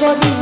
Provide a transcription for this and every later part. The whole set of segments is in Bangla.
body.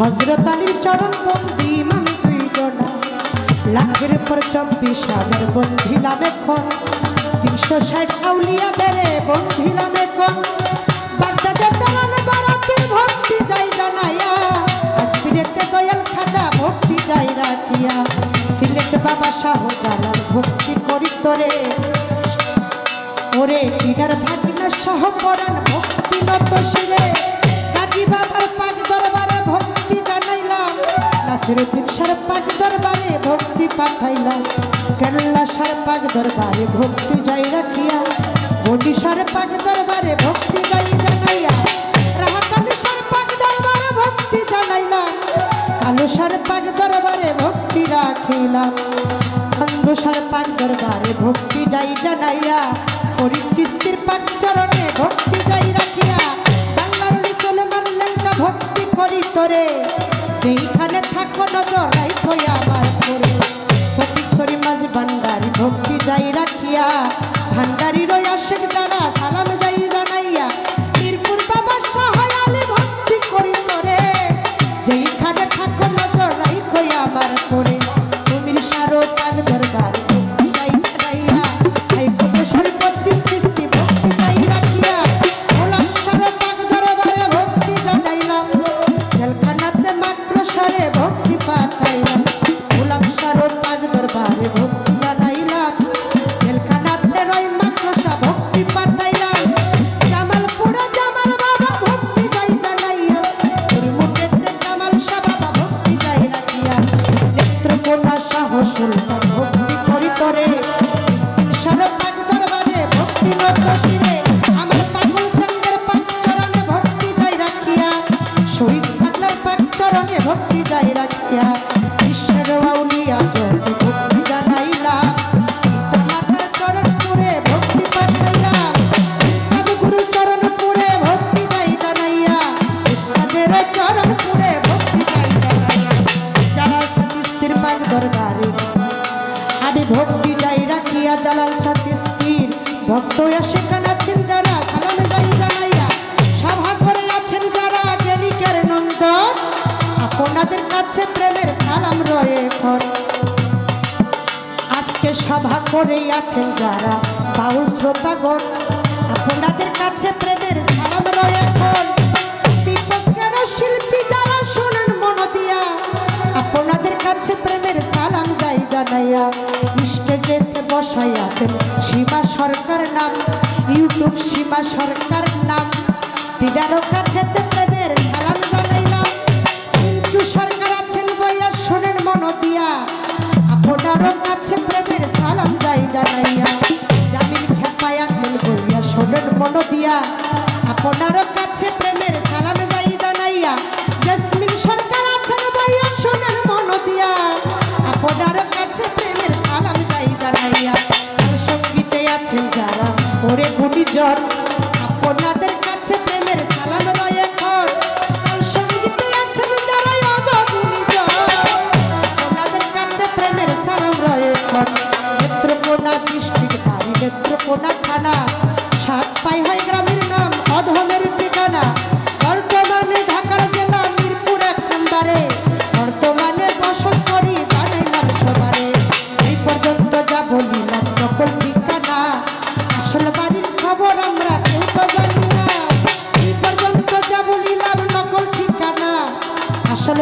হজরত আলীর চরণ বন্দি মানে দুই জনা লাখের পর চব্বিশ হাজার বন্ধি লাভে কোন তিনশো ষাট আউলিয়া বেড়ে বন্ধি লাভে কোন বাগদাদে পেলান বারাপির ভক্তি যাই জানাইয়া, আজমিরেতে দয়াল খাজা ভক্তি যাই রাখিয়া। সিলেট বাবা শাহ জালাল ভক্তি করি তোরে। ওরে কিনার ভাগনা সহ পরাণ ভক্তি নত শিরে। নাসিরুদ্দিন সার পাক দরবারে ভক্তি পাঠাইলাম। কেল্লা সার পাক দরবারে ভক্তি যাই রাখিয়া বডি সার পাক দরবারে ভক্তি যাই জানাইয়া রাহাতালি সার পাক দরবারে ভক্তি জানাইলাম। কালো সার পাক দরবারে ভক্তি রাখিলাম। অন্ধসার পাক দরবারে ভক্তি যাই জানাইয়া ফরিদ চিস্তির পাক চরণে ভক্তি যাই রাখিয়া বাংলার মুসলমান লেঙ্কা ভক্তি করি তোরে। যেইখানে থাকো নজর ভয় আমার করে ফটিকছড়ি মাঝ ভান্ডারি, ভক্তি যাই রাখিয়া ভান্ডারির রই আশেক ভক্তি যাই রাখিয়া জালাল ছাত্রীর ভক্ত সেখানে কাছে প্রেমের সালাম রয়ে এখন আজকে সভা করে আছেন যারা, বাউল শ্রোতাগণ, আপনাদের কাছে প্রেমের সালাম রয়ে এখন বিপক্ষের শিল্পী যারা, শোনেন মন দিয়া। আপনাদের কাছে প্রেমের সালাম যাই জানাইয়া, স্টেজেতে বসাই আছেন সীমা সরকার নাম, ইউটিউব সীমা সরকার নাম। গুণিজন আপনাদের কাছে প্রেমের সালাম রয় প্রেমের নেত্রকোনা ডিস্ট্রিক্ট বাড়ি নেত্রকোনা থানা। আসল